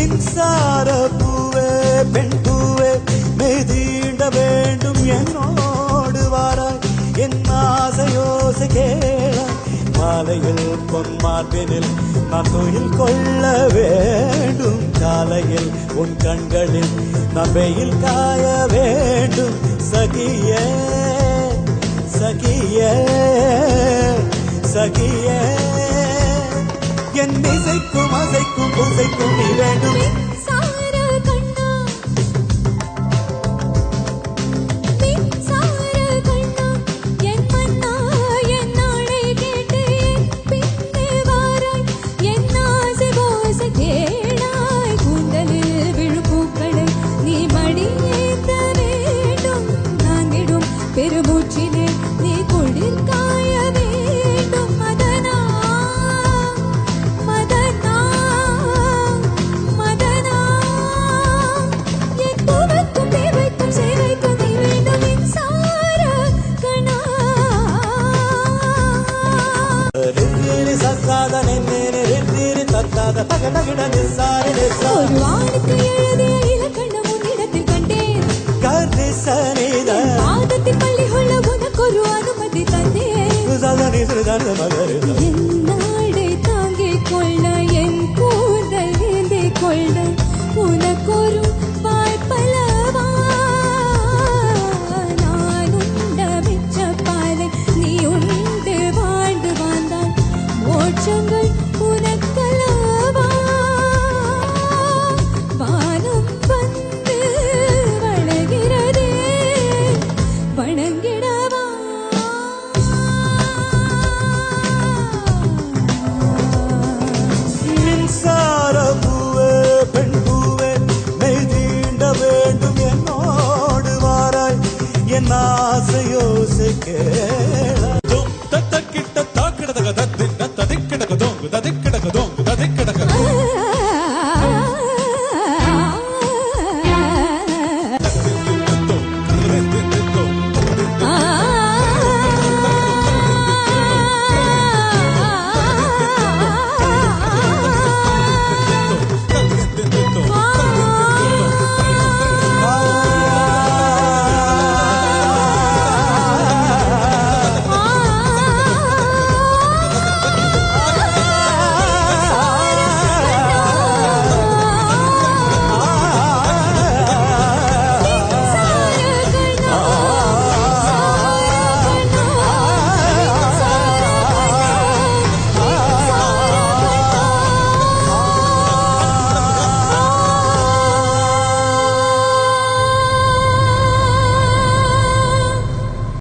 மின்சார பூவே பெண் பூவே மெய்தீண்ட வேண்டும் என்னோடு வாராய் என் ஆசையோசை கேளாய் மாலையில் பொன் மார்பினில் நான் தொழில் கொள்ள வேண்டும். காலையில் உன் கண்களில் நான் வெயில் காய வேண்டும். சகியே சகியே சகியே. என் இசைக்கும் அசைக்கும் புசைக்கும் நீ வேணும் மின்சார ரித்திரி சத்தாத நென்னேனே ரித்திரி தத்தாத தக தகிட நிசாரி. பாதத்தின் பள்ளி கொள்ள உனக்கு ஒரு அனுமதி தந்தேன். சுதனி